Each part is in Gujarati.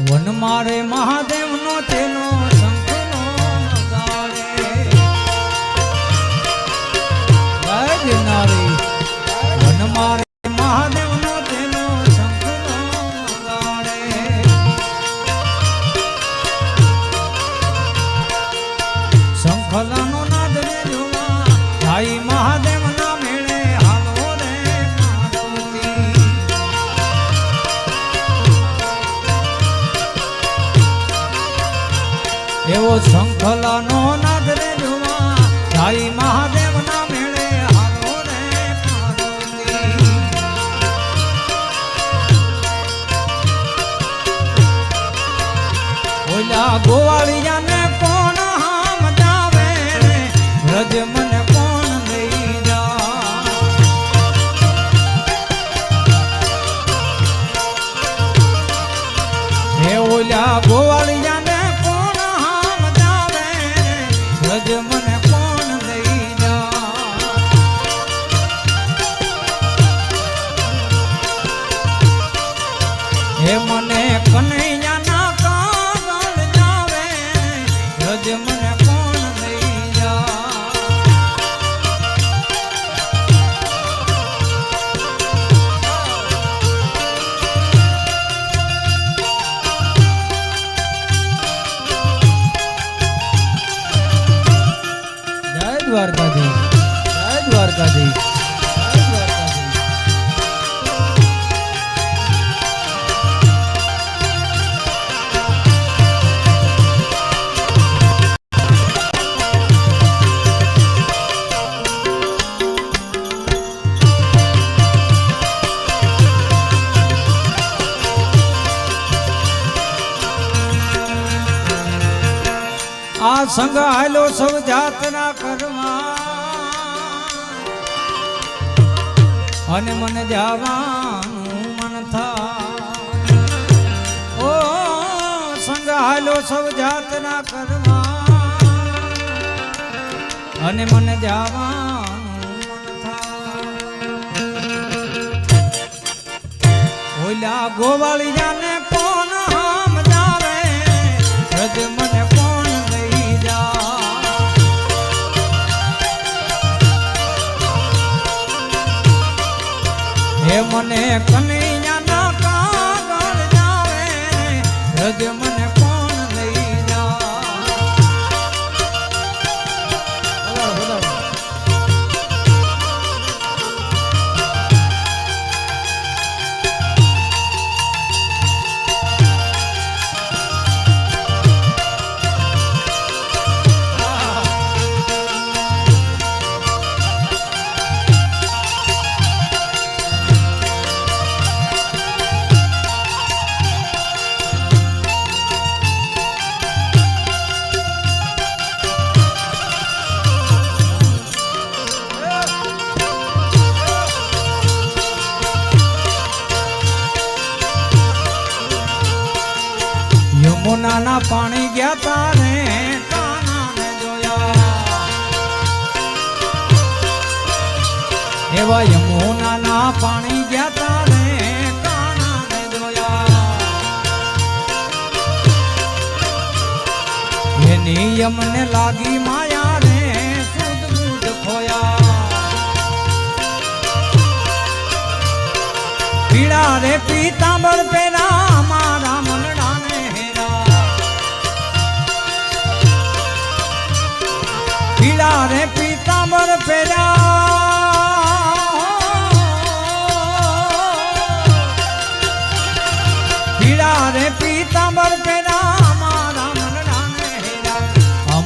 વન મારે મહાદેવનો તેનો એવો શંખલાનો નાદ રે જોવા. ભાઈ મહાદેવના મેળે હાલો રે ઓલા ગોવાળિયાને કોણ હામ જાવે રે? રજ મને કોણ લઈ જા? ઓલા ગોવાળિયાને આ સંગ આયલો સૌ જાતના કરવા અને મને જવાનું મન થા ઓ સંગ આયલો સૌ જાતના કરવા અને મને જવાનું ઓલા ગોવાળિયાને મને કનૈયાના યમુનાના પાણી ગયા તારે, કાનાને જોયા. એવા યમુનાના પાણી ગયા તારે જોયા. એની યમને લાગી માયા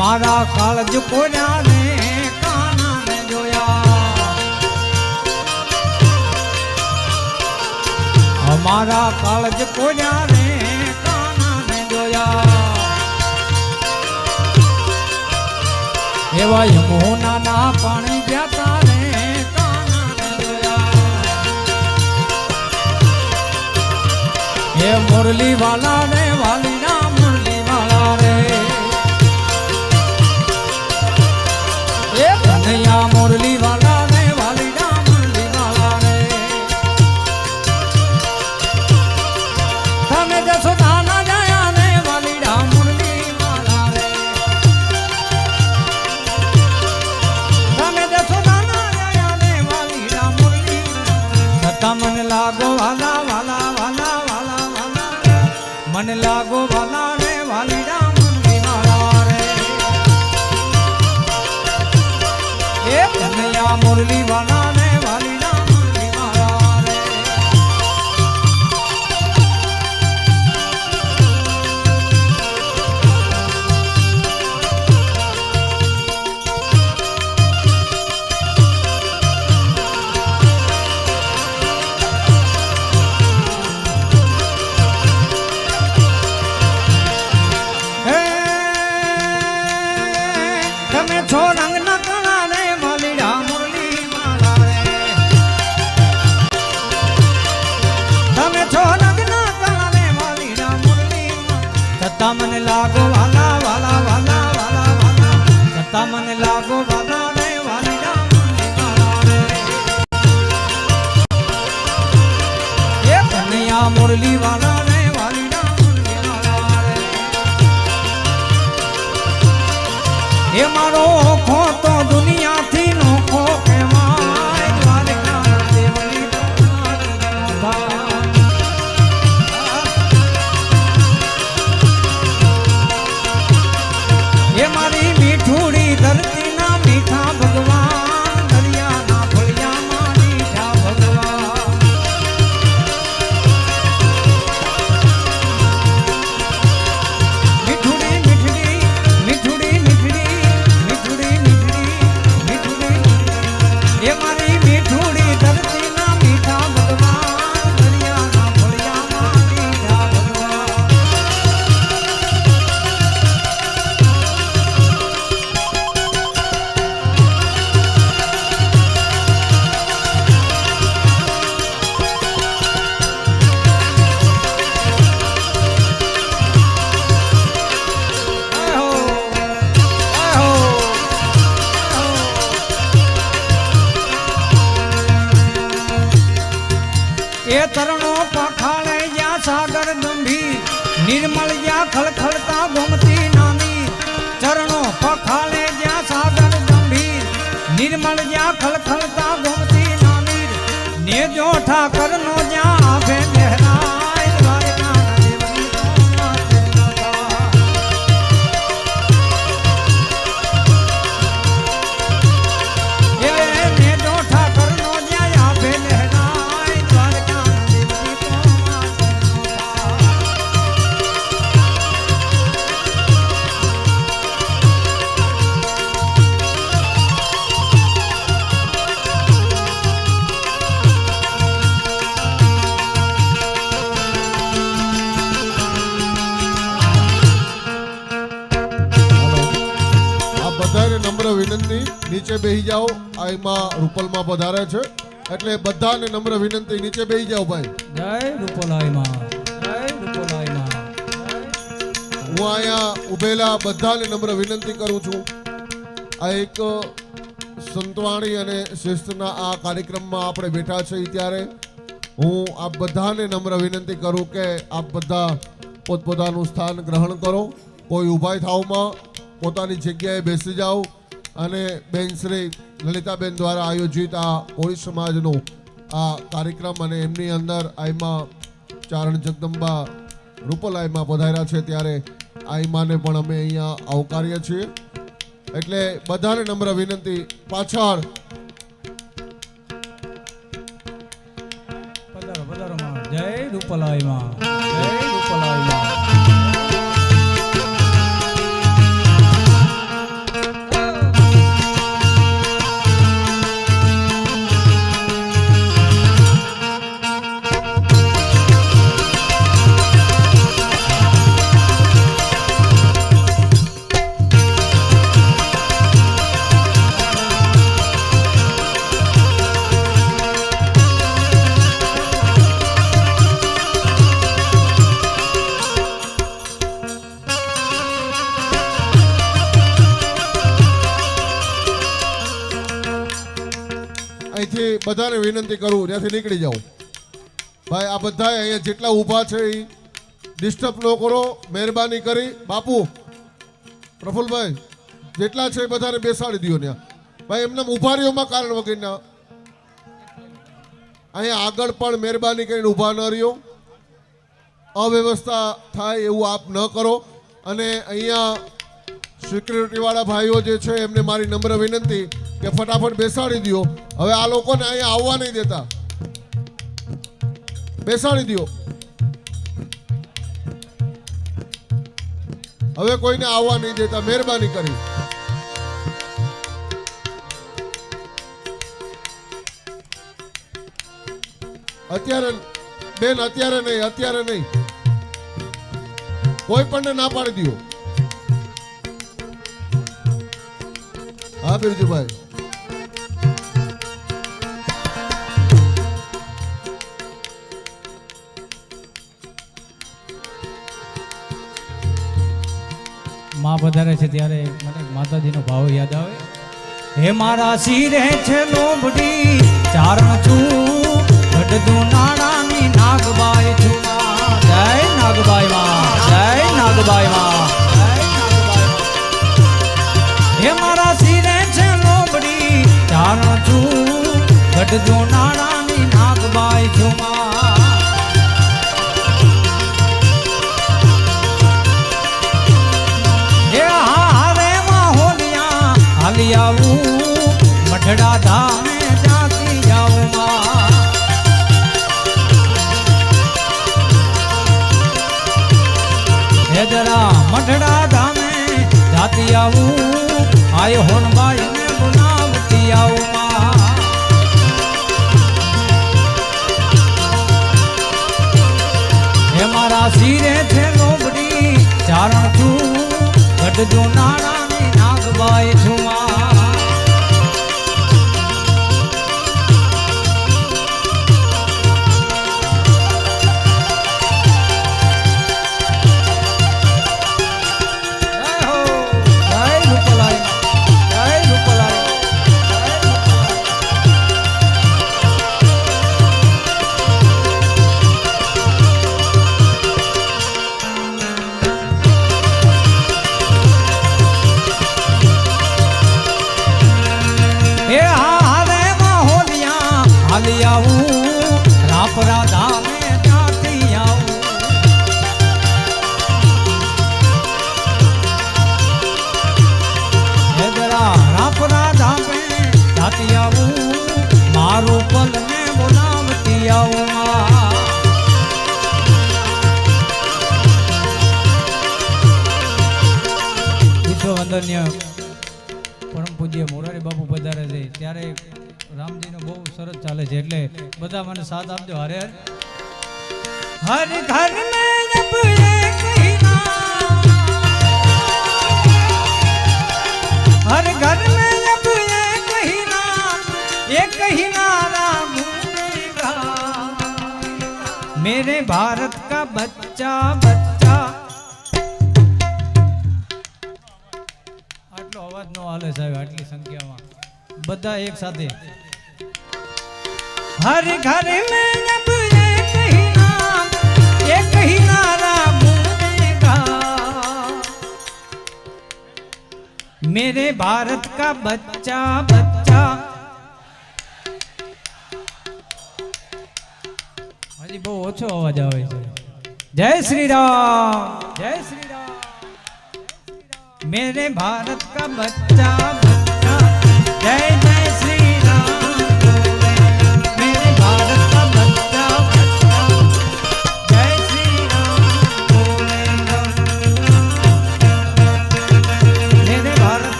અમારા કાળજ કોન્યા રે કાનાને જોયા. અમારા કાળજ કોન્યા રે કાનાને જોયા. એવા યમુનાના પાણી ગયા કાના ને જોયા. એ મુરલી વાલા ને વાલી એ મારો ખો તો ખળખળતા ગોમતી નાની ને જો ઠાકર નો જ્યાં વિનંતી. નીચે બેસી જાઓ. આ એમાં રૂપલમાં પધારે છે. એટલે બધાને નમ્ર વિનંતી. નીચે બેસી જાઓ ભાઈ. જય રૂપલાયમાં. જય હું અહીંયા ઉભેલા બધાને નમ્ર વિનંતી કરું છું. આ એક સંતવાણી અને શિસ્તના આ કાર્યક્રમમાં આપણે બેઠા છીએ ત્યારે. હું આપ બધાને નમ્ર વિનંતી કરું કે આપ બધા પોતપોતાનું સ્થાન ગ્રહણ કરો. કોઈ ઊભા થાવમાં પોતાની જગ્યાએ બેસી જાઓ. અને બેન શ્રી લલિતાબેન દ્વારા આયોજિત આ કોળી સમાજનો આ કાર્યક્રમ અને એમની અંદર આઈમાં ચારણ જગદંબા રૂપલાઈમાં પધાર્યા છે, ત્યારે આઈમાને પણ અમે અહીંયા આવકારીએ છીએ. એટલે બધાને નમ્ર વિનંતી, પાછળ. પધારો પધારો જય રૂપલમાં જય રૂપલાઈ બધાને વિનંતી કરું, ત્યાંથી નીકળી જાઓ ભાઈ, આ બધા અહીંયા જેટલા ઊભા છે એ ડિસ્ટર્બ ન કરો, મહેરબાની કરી. બાપુ, પ્રફુલભાઈ, જેટલા છે એ બધાને બેસાડી દો ત્યાં ભાઈ એમને ઊભા રહ્યોમાં કારણ વગરના. અહીંયા આગળ પણ મહેરબાની કરીને ઊભા ન રહ્યો. અવ્યવસ્થા થાય એવું આપ ન કરો. અને અહીંયા સિક્યુરિટીવાળા ભાઈઓ જે છે, એમને મારી નમ્ર વિનંતી કે ફટાફટ બેસાડી દો હવે આ લોકોને અહીંયા આવવા નહીં દેતા. બેસાડી દો હવે કોઈને આવવા નહીં દેતા. મહેરબાની કરી. અત્યારે બેન, અત્યારે નહીં અત્યારે નહીં. કોઈ પણ ના પાડી દો હા, બિરજુભાઈ. માં વધારે છે ત્યારે મને માતાજીનો ભાવ યાદ આવે. હે મારા શિરે છે લોબડી ચારણ છું, ગઢદું નાણાની નાગબાઈ છું જય નાગબાઈ માં, જય નાગબાઈ માં. હે મારા શિરે છે લોબડી ચારણ છું, ગઢદું નાણાની નાગબાઈ છું હે રે છે લોબડી ચારણ છું ગઢજો નાણાની નાગબાઈ છું આ. એટલે બધા મને સાથ આપજો હરે હર હર ઘર મેં જબ એક ही नाम हर घर में जब एक ही नाम एक ही नारा गूंजेगा मेरे भारत का बच्चा बच्चा આટલો અવાજ નો હાલે સાહેબ આટલી સંખ્યામાં બધા એક સાથે હર ઘર મેં જબ એક ही नाम एक ही नारा गूंजेगा मेरे भारत का बच्चा बच्चा હજી બહુ ઓછો અવાજ આવે છે જય શ્રી રામ જય શ્રી રામ मेरे भारत का बच्चा बच्चा जय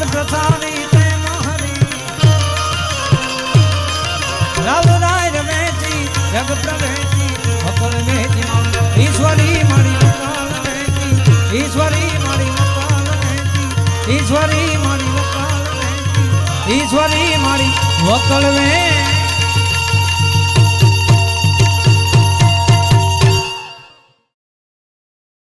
હાથ પ્રસારી તે મહરી રાવરાય રમેશજી જગ પ્રવેશજી અકલ વેચી ઈશ્વરી મારી વકાલ વેચી ઈશ્વરી મારી વકાલ વેચી ઈશ્વરી મારી વકાલ વેચી ઈશ્વરી મારી વકલ વેચી